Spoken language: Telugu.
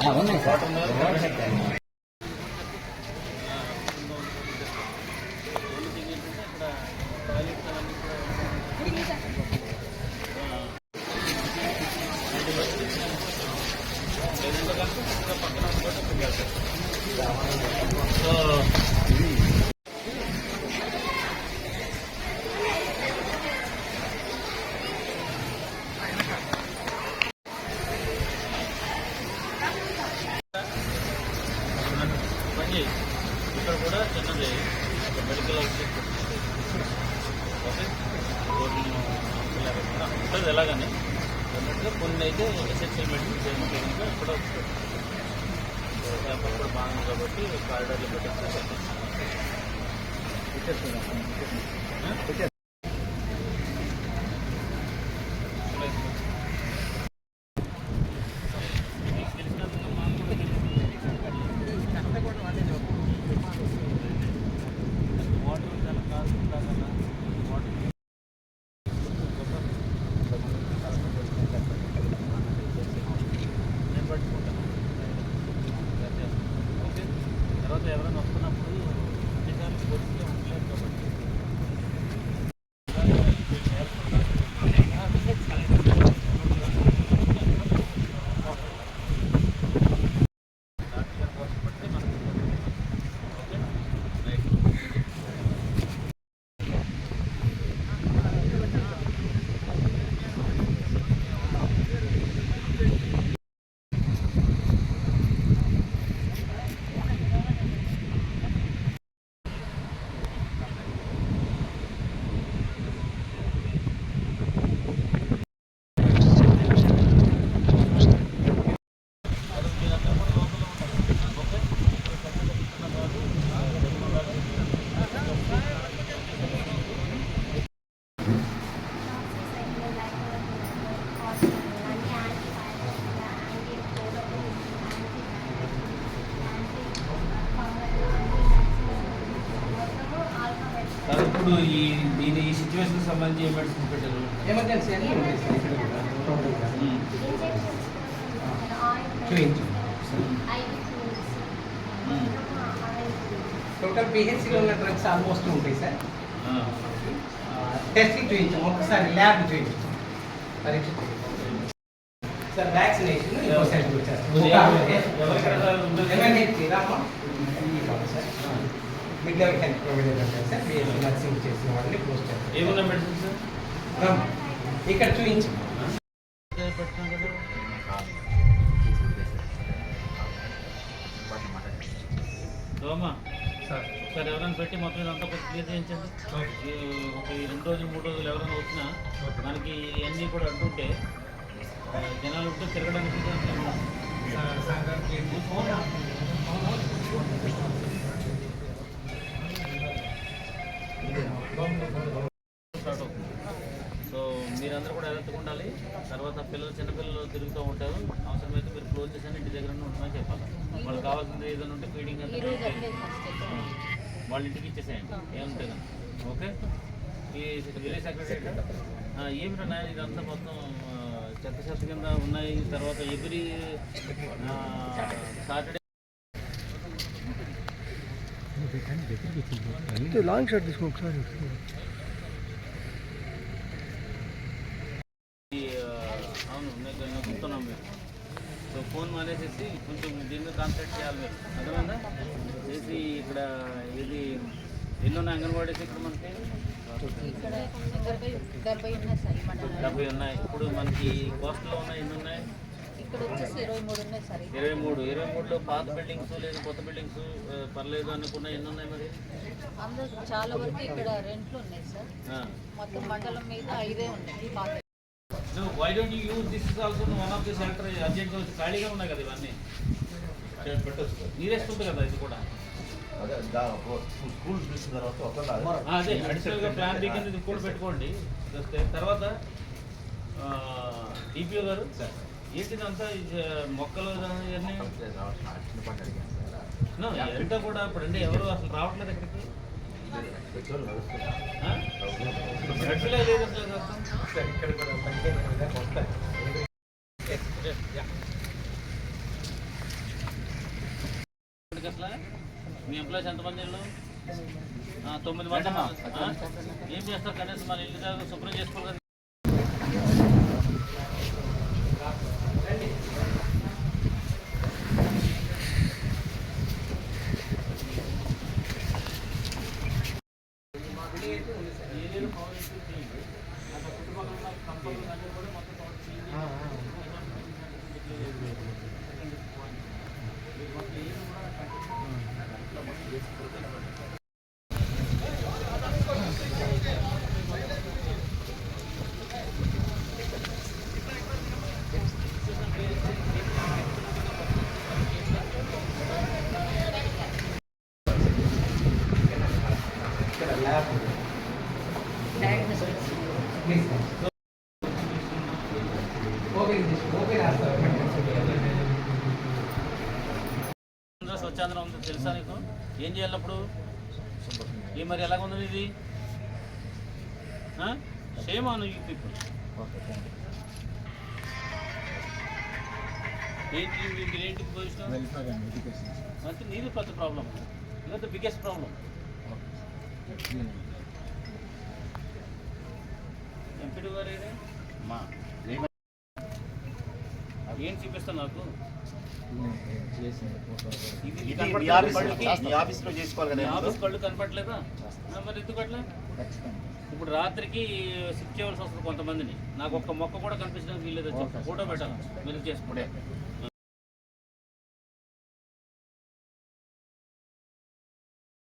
వాటర్ ఉన్నాయి సార్ ఇక్కడ కూడా చిన్నది. మెడికల్ ఓకే ఉంటుంది. ఎలాగని? అన్నట్టుగా కొన్ని అయితే ఎసెన్షియల్ మెడిసిన్ చేయడానికి ఇక్కడ పేపర్ కూడా బాగుంది కాబట్టి కారిడార్లో పెట్టేస్తే సరిపోతుంది. మీకు తెలిసినందుకు మాకు కూడా వాటర్ చాలా కాకుండా కదా వాటర్ నేను పట్టుకుంటాను ఓకే తర్వాత ఎవరైనా వస్తున్నప్పుడు ఎన్నిసార్లు కొద్దిగా ఉండలేదు కాబట్టి డాక్టర్ కోసం పడితే మనకు ఓకే రైట్ సార్ ఇప్పుడు ఈ దీని ఈ సిచ్యువేషన్ సంబంధించి ఏ మెడిసిన్ పెట్టారు? ఎమర్జెన్సీ అన్నీ ఉన్నాయి సార్ ఇక్కడ కూడా టోటల్గా చూపించు టోటల్ పిహెచ్సిలో ఉన్న డ్రగ్స్ ఆల్మోస్ట్ ఉంటాయి సార్ టెస్టింగ్ చూపించాం ఒకసారి ల్యాబ్ చూపించాం పరీక్ష చేయించాం. సార్ వ్యాక్సినేషన్ ఇంకో సైడ్ ఎవరికైనా MNH Rama sir mid level health provider అంటారు సార్ బిఎస్సీ నర్సింగ్ చేసిన వాళ్ళని పోస్ట్ చేస్తారు. ఏమున్నా మెడిసిన్ సార్? ఇక్కడ చూపించు. సార్. ఒకసారి ఎవరైనా పెట్టి మొత్తం ఇదంతా కొంచెం క్లియర్ చేయించండి. ఒక ఈ రెండు రోజులు మూడు రోజులు ఎవరైనా వచ్చినా మనకి ఇవన్నీ కూడా అంటుంటే జనాలు ఉంటే తిరగడానికి తర్వాత పిల్లలు చిన్నపిల్లలు తిరుగుతూ ఉంటారు. అవసరమైతే మీరు క్లోజ్ చేసి ఇంటి దగ్గర ఉంటుందని చెప్పాలి. వాళ్ళకి కావాల్సింది ఏదైనా ఉంటే ఫీడింగ్ అంతా వాళ్ళ ఇంటికి ఇచ్చేసేయండి. ఏముంటుంది? ఓకే? ఈ విలేజ్ సెక్రటరీ ఏమిటా నాయన ఇదంతా మొత్తం చెత్త చెత్త కింద ఉన్నాయి. తర్వాత ఎవ్రీ సాటర్డే లాంగ్ షాట్ తీసుకో ఒకసారి. చెప్తున్నాం మీరు సో ఫోన్ మానేసేసి కొంచెం దీని మీద కాన్సన్ట్రేట్ చేయాలి మీరు అర్థమైందా చేసి ఇక్కడ ఇది ఎన్ని ఉన్నాయి అంగన్వాడీస్ ఇక్కడ మనకి డెబ్బై ఉన్నాయి ఇప్పుడు మనకి కోస్టల్లో ఉన్నాయి ఎన్ని ఉన్నాయి ఇక్కడ వచ్చేసి ఇరవై మూడు ఇరవై మూడు ఇరవై మూడులో పాత బిల్డింగ్స్ లేదు కొత్త బిల్డింగ్స్ పర్లేదు అనుకున్న ఎన్ని ఉన్నాయి మరి చాలా వరకు ఇక్కడ రెంట్లు ఉన్నాయి సార్. మొత్తం మండలం మీద ఐదే ఉన్నాయి. So why don't you use this is also one of the centre అర్జెంట్గా వచ్చి ఖాళీగా ఉన్నాయి కదా ఇవన్నీ. పెట్టచ్చు. నీరెస్ట్ ఉంది కదా ఇది కూడా. అదే స్కూల్ చూసిన తర్వాత అదే. అడిషనల్గా ప్లాన్ బి కింద ఇది కూడా పెట్టుకోండి. వస్తే తర్వాత డిపిఓ గారు ఏంటిదంతా మొక్కలు ఇవన్నీ? No, ఎంత కూడా ఇప్పుడు ఎవరు అసలు రావట్లేదు ఇక్కడికి మీ ఎంప్లాయీస్ ఎంతమంది ఇల్లు తొమ్మిది మంది ఏం చేస్తారు కనీసం మన ఇల్లు శుభ్రం చేసుకోవాలి స్వచ్ఛాంధ్ర ఉంది? తెలుసా నీకు? ఏం చేయాలి అప్పుడు? ఏ మరి ఎలాగ ఉంది ఇది సేమ్ ఆన్ యూ పీపుల్ ఏంటి మీరు ఏంటి పొజిషన్ అంటే నీది పెద్ద ప్రాబ్లం ఇదొక ద బిగ్గెస్ట్ ప్రాబ్లం ఎంపీడీ గారు ఏడే? ఏం చూపిస్తాను నాకు? ఆఫీస్లో చేసుకోవాలి కదా ఆఫీస్ కళ్ళు కనపట్లేదా మరి ఎందుకు అట్లా ఇప్పుడు రాత్రికి షిఫ్ట్ చేయవలసి వస్తుంది కొంతమందిని. నాకు ఒక్క మొక్క కూడా కనిపించడానికి వీల్లేదు. ఫోటో పెట్టాలి. మీరు చేసుకుంటే